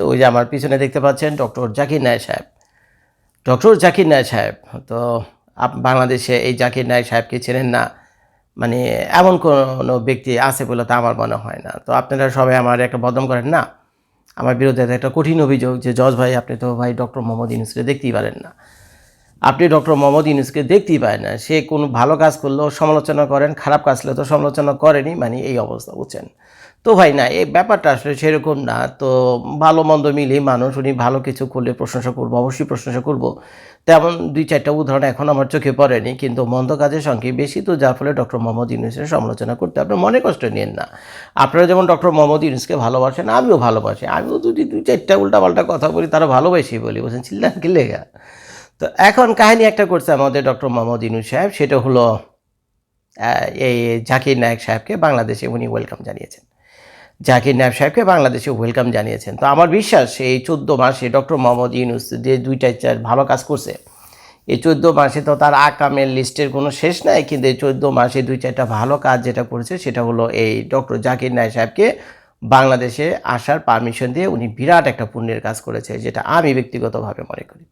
তো ওই যে আমার পিছনে দেখতে পাচ্ছেন ডক্টর জাকির নায়ক সাহেব। ডক্টর জাকির নায়ক সাহেব, তো আপ, বাংলাদেশে এই জাকির নায়ক সাহেবকে চেনেন না মানে এমন কোনো ব্যক্তি আছে বলে তো আমার মনে হয় না। তো আপনারা সবাই আমার একটা বদম করেন না। আমার বিরুদ্ধে একটা কঠিন অভিযোগ যে, জজ ভাই, আপনি তো ভাই ডক্টর মোহাম্মদ ইউনুসকে দেখতেই পারেন না। আপনি ডক্টর মোহাম্মদ ইউনুসকে দেখতেই পায় না। সে কোনো ভালো কাজ করলেও সমালোচনা করেন, খারাপ কাজ করলে তো সমালোচনা করেনি মানে এই অবস্থা, বুঝছেন? তো ভাই, না, এই ব্যাপারটা আসলে সেরকম না। তো ভালো মন্দ মিলিয়ে মানুষ, উনি ভালো কিছু করলে প্রশংসা করব, অবশ্যই প্রশংসা করব। তেমন দুই চারটা উদাহরণ এখন আমার চোখে পড়েনি, কিন্তু মন্দ কাজের সংখ্যা বেশি তো যার ফলে ডক্টর মোহাম্মদ ইউনুসের সমালোচনা করতে আপনার মনে কষ্ট নিয়েন না। আপনারা যেমন ডক্টর মোহাম্মদ ইউনুসকে ভালোবাসেন, আমিও ভালোবাসি। আমিও যদি দুই চারটা উল্টাপাল্টা কথা বলি তারা ভালোবাসি বলি বলছেন চিল্লান কি লেগা তো এখন কাহিনী একটা করছে আমাদের ডক্টর মোহাম্মদ ইউনুস সাহেব, সেটা হলো এই জাকির নায়ক সাহেবকে বাংলাদেশে উনি ওয়েলকাম জানিয়েছেন। জাকির নায়ক সাহেবকে বাংলাদেশে ওয়েলকাম জানিয়েছেন। তো আমার বিশ্বাস, এই চোদ্দ মাসে ডক্টর মোহাম্মদ ইউনুস যে দুইটা চার ভালো কাজ করছে, এই চোদ্দ মাসে তো তার আকামের লিস্টের কোনো শেষ নাই, কিন্তু এই চোদ্দ মাসে দুই চারটা ভালো কাজ যেটা করেছে, সেটা হলো এই ডক্টর জাকির নায়ক সাহেবকে বাংলাদেশে আসার পারমিশন দিয়ে উনি বিরাট একটা পুণ্যের কাজ করেছে, যেটা আমি ব্যক্তিগতভাবে মনে করি।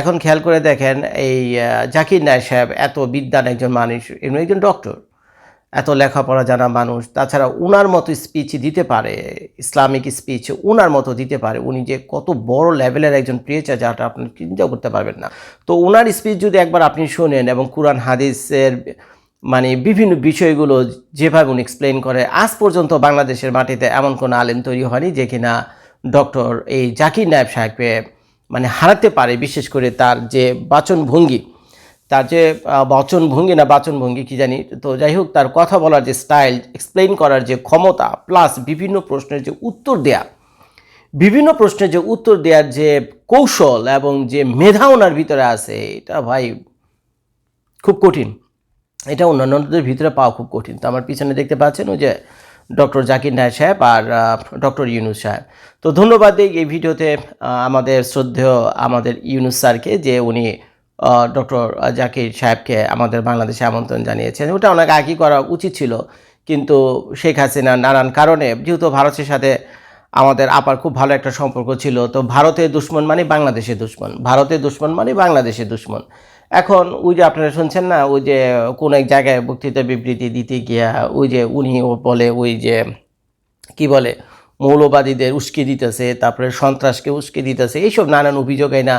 এখন খেয়াল করে দেখেন এই জাকির নায়ক সাহেব এত বিদ্যান একজন মানুষ এমনি একজন ডক্টর এত লেখাপড়া জানা মানুষ, তাছাড়া উনার মতো স্পিচ দিতে পারে ইসলামিক স্পিচ উনার মতো দিতে পারে, উনি যে কত বড় লেভেলের একজন প্রিয়েচার যাটা আপনি চিন্তা করতে পারবেন না। তো উনার স্পিচ যদি একবার আপনি শোনেন এবং কোরআন, হাদিসের মানে বিভিন্ন বিষয়গুলো যেভাবে উনি এক্সপ্লেন করে, আজ পর্যন্ত বাংলাদেশের মাটিতে এমন কোনো আলেম তৈরি হয়নি যে কিনা ডক্টর এই জাকির নায়েব সাহেবকে মানে হারাতে পারে, বিশেষ করে তার যে বাচন ভঙ্গি তার যে বচন ভঙ্গি না বাচন ভঙ্গি কি জানি? তো যাই হোক, তার কথা বলার যে স্টাইল এক্সপ্লেইন করার যে ক্ষমতা প্লাস বিভিন্ন প্রশ্নের যে উত্তর দেয়া। বিভিন্ন প্রশ্নের যে উত্তর দেওয়ার যে কৌশল এবং যে মেধা ওনার ভিতরে আছে, এটা ভাই খুব কঠিন। এটা অন্যান্যদের ভিতরে পাওয়া খুব কঠিন। তো আমার পিছনে দেখতে পাচ্ছেন যে ডক্টর জাকির নায়ক সাহেব আর ডক্টর ইউনুস সাহেব। তো ধন্যবাদ দিই এই ভিডিওতে আমাদের শ্রদ্ধেয় আমাদের ইউনুস স্যারকে যে উনি ডক্টর জাকির সাহেবকে আমাদের বাংলাদেশে আমন্ত্রণ জানিয়েছেন। ওটা অনেক আগেই করা উচিত ছিল, কিন্তু শেখ হাসিনা নানান কারণে, যেহেতু ভারতের সাথে আমাদের আপার খুব ভালো একটা সম্পর্ক ছিল। তো ভারতের দুশ্মন মানে বাংলাদেশের দুশ্মন। ভারতের দুশ্মন মানে বাংলাদেশের দুশ্মন। এখন ওই যে আপনারা শুনছেন না, ওই যে কোন এক জায়গায় বক্তৃতা বিবৃতি দিতে গিয়া ওই যে উনি ও বলে, ওই যে কি বলে, মৌলবাদীদের উস্কে দিতেছে, তারপরে সন্ত্রাসকে উস্কে দিতেছে, এইসব নানান অভিযোগ না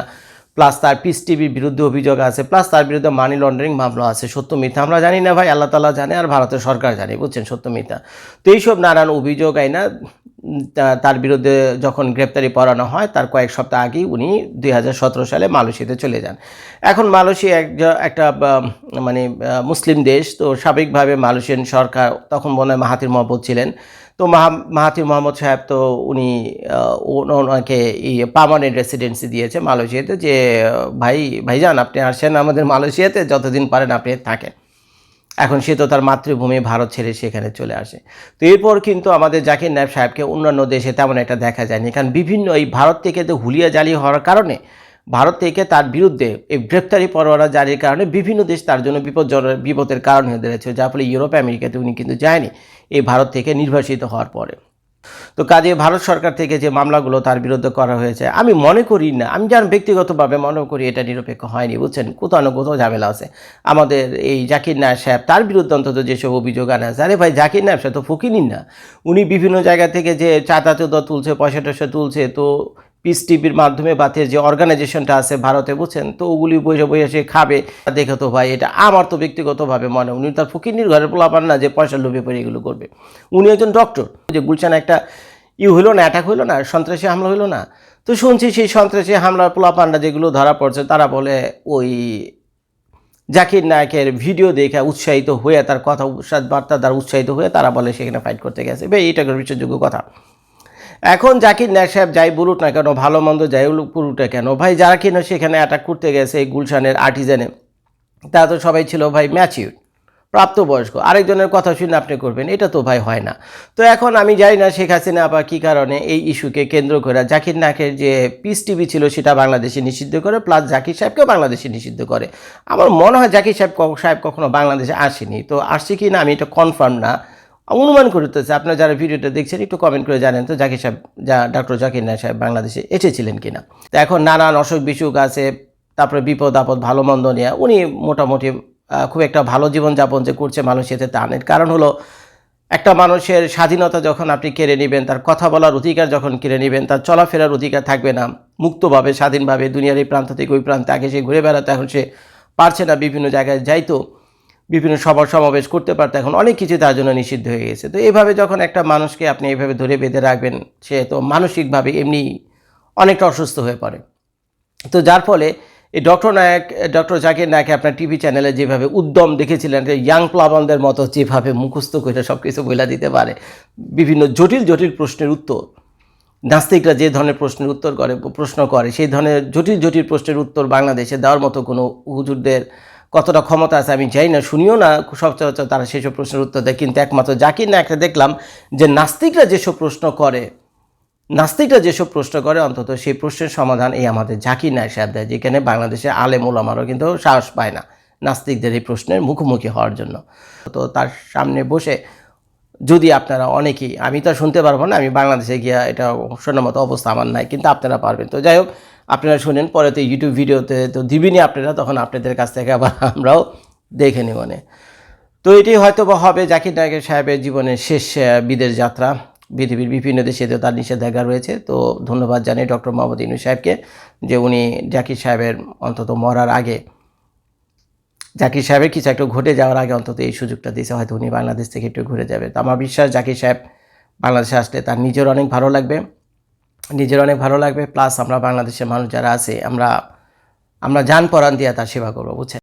প্লাস তার পিস টিভির বিরুদ্ধে অভিযোগ আছে প্লাস তার বিরুদ্ধে মানি লন্ডারিং মামলা আছে। সত্য মিথ্যা। আমরা জানি না ভাই, আল্লাহ তালা জানে আর ভারতের সরকার জানে, বুঝছেন? সত্য মিথ্যা। তো এইসব নানান অভিযোগ আইনা তার বিরুদ্ধে যখন গ্রেপ্তারি পড়ানো হয়, তার কয়েক সপ্তাহ আগেই উনি দুই হাজার সতেরো সালে মালয়েশিয়াতে চলে যান। এখন মালয়েশিয়া এক একটা মানে মুসলিম দেশ, তো স্বাভাবিকভাবে মালয়েশিয়ান সরকার তখন মনে হয় মাহাতির মহম্মদ ছিলেন। তো মাহা- মাহাতির মোহাম্মদ সাহেব তো উনি ওনাকে পার্মানেন্ট রেসিডেন্সি দিয়েছে মালয়েশিয়াতে যে, ভাই, ভাইজান, আপনি আসেন আমাদের মালয়েশিয়াতে, যতদিন পারেন আপনি থাকেন। এখন সে তো তার মাতৃভূমি ভারত ছেড়ে সেখানে চলে আসে। তো এরপর কিন্তু আমাদের জাকির নায়েব সাহেবকে অন্যান্য দেশে তেমন একটা দেখা যায়নি। কারণ বিভিন্ন এই ভারত থেকে তো হুলিয়া জালি হওয়ার কারণে ভারত থেকে তার বিরুদ্ধে এই গ্রেপ্তারি পরোয়ানা জারির কারণে বিভিন্ন দেশ তার জন্য বিপদ বিপদের কারণ হয়ে দাঁড়িয়েছে, যার ফলে ইউরোপ, আমেরিকাতে উনি কিন্তু যায়নি এই ভারত থেকে নির্বাসিত হওয়ার পরে। তো কাজে ভারত সরকার থেকে যে মামলাগুলো তার বিরুদ্ধে করা হয়েছে, আমি মনে করি না, আমি যেন ব্যক্তিগতভাবে মনে করি এটা নিরপেক্ষ হয়নি, বুঝছেন? কোথাও না কোথাও ঝামেলা আছে। আমাদের এই জাকির নায়ক সাহেব, তার বিরুদ্ধে অন্তত যেসব অভিযোগ আনা আছে, আরে ভাই জাকির নায়ক সাহেব তো ফকিনিন না। উনি বিভিন্ন জায়গা থেকে যে চাঁদা চোদা তুলছে পয়সা টয়সা তুলছে, তো পিস টিভির মাধ্যমে বাতের যে অর্গানাইজেশনটা আছে ভারতে, বুঝছেন? তো ওগুলি বসে বসে সে খাবে। দেখে তো ভাই, এটা আমার তো ব্যক্তিগতভাবে মনে উনি তার ফকিনির ঘরের পোলাপান না যে পয়সা লোভে পড়ে এগুলো করবে। উনি একজন ডক্টর যে গুলশান একটা ইউ হলো না অ্যাটাক হলো না, সন্ত্রাসী হামলা হলো না? তো শুনছি সেই সন্ত্রাসী হামলার পোলাপান্ডা যেগুলো ধরা পড়ছে, তারা বলে ওই জাকির নায়কের ভিডিও দেখে উৎসাহিত হয়ে তার কথা বার্তা দ্বারা উৎসাহিত হয়ে তারা বলে সেখানে ফাইট করতে গেছে। ভাই, এটা একটা বিশ্বাসযোগ্য কথা। এখন জাকির নায়ক সাহেব, যাই বলুক না কেন, ভালো মন্দ যাই বলুক কেন? ভাই, যারা কিনা সেখানে অ্যাটাক করতে গেছে এই গুলশানের আর্টিজানে তারা তো সবাই ছিল ভাই ম্যাচিউর প্রাপ্তবয়স্ক। আরেকজনের কথা শুনে আপনি করবেন, এটা তো ভাই হয় না। তো এখন আমি জানি না শেখ হাসিনা আপা কী কারণে এই ইস্যুকে কেন্দ্র করে জাকির নাকের যে পিস টিভি ছিল সেটা বাংলাদেশে নিষিদ্ধ করে প্লাস জাকির সাহেবকেও বাংলাদেশে নিষিদ্ধ করে। আমার মনে হয় জাকির সাহেব সাহেব কখনো বাংলাদেশে আসেনি। তো আসছে কি না আমি এটা কনফার্ম না। অনুমান করতেছে। আপনারা যারা ভিডিওটা দেখছেন, একটু কমেন্ট করে জানেন তো, জাকির সাহেব, যা ডক্টর জাকির নায়ক সাহেব বাংলাদেশে এসেছিলেন কিনা। তো এখন নানান অসুখ বিসুখ আছে, তারপরে বিপদ আপদ, ভালো মন্দ নিয়ে। উনি মোটামুটি খুব একটা ভালো জীবনযাপন যে করছে মানুষ এতে তা নেই। কারণ হলো, একটা মানুষের স্বাধীনতা যখন আপনি কেড়ে নেবেন, তার কথা বলার অধিকার যখন কেড়ে নেবেন, তার চলাফেরার অধিকার থাকবে না। মুক্তভাবে, স্বাধীনভাবে দুনিয়ার এই প্রান্ত থেকে ওই প্রান্তে আগে সে ঘুরে বেড়াতে, এখন সে পারছে না বিভিন্ন জায়গায় যাইতো। বিভিন্ন সভা সমাবেশ করতে পারতো। এখন অনেক কিছু তার জন্য নিষিদ্ধ হয়ে গেছে। তো এইভাবে যখন একটা মানুষকে আপনি এইভাবে ধরে বেঁধে রাখবেন, সে তো মানসিকভাবে এমনি অনেকটা অসুস্থ হয়ে পড়ে। তো যার ফলে এই ডক্টর নায়ক, ডক্টর জাকির নায়কে আপনার টিভি চ্যানেলে যেভাবে উদ্যম দেখেছিলেন, যে ইয়াং প্লাবনদের মতো যেভাবে মুখস্থ করে সব কিছু বলে দিতে পারে, বিভিন্ন জটিল জটিল প্রশ্নের উত্তর, নাস্তিকরা যে ধরনের প্রশ্নের উত্তর করে, প্রশ্ন করে, সেই ধরনের জটিল জটিল প্রশ্নের উত্তর বাংলাদেশে দেওয়ার মতো কোনো হুজুরদের কতটা ক্ষমতা আছে আমি জানি না, শুনিও না সচরাচর তারা সেসব প্রশ্নের উত্তর দেয়। কিন্তু একমাত্র জাকির নায়কটা দেখলাম যে নাস্তিকরা যেসব প্রশ্ন করে, নাস্তিকরা যেসব প্রশ্ন করে, অন্তত সেই প্রশ্নের সমাধান এই আমাদের জাকির নায়ক সাহেব দেয়, যেখানে বাংলাদেশে আলেম ওলামারও কিন্তু সাহস পায় না নাস্তিকদের এই প্রশ্নের মুখোমুখি হওয়ার জন্য। তো তার সামনে বসে যদি আপনারা অনেকেই, আমি তো শুনতে পারব না, আমি বাংলাদেশে গিয়া এটা শোনার মতো অবস্থা আমার নাই, কিন্তু আপনারা পারবেন। তো যাই হোক আপনারা শুনেন, পরে তো ইউটিউব ভিডিওতে তো দিবেনই আপনারা, তখন আপনাদের কাছ থেকে আবার আমরাও দেখে নিব তো এটি হয়তো বা হবে জাকির নায়কের সাহেবের জীবনের শেষ বিদেশ যাত্রা। পৃথিবীর বিভিন্ন দেশে তো তার নিষেধাজ্ঞা রয়েছে। তো ধন্যবাদ জানাই ডক্টর মোহাম্মদ ইনু সাহেবকে যে উনি জাকির সাহেবের অন্তত মরার আগে, জাকির সাহেবের কিছু একটু ঘটে যাওয়ার আগে অন্তত এই সুযোগটা দিয়েছে। হয়তো উনি বাংলাদেশ থেকে একটু ঘুরে যাবে। তো আমার বিশ্বাস, জাকির সাহেব বাংলাদেশে আসলে তার নিজের অনেক ভালো লাগবে। নিজের অনেক ভালো লাগবে প্লাস আমরা বাংলাদেশের মানুষ যারা আছে, আমরা আমরা যান পরান দিয়ে তার সেবা করব, বুঝছেন?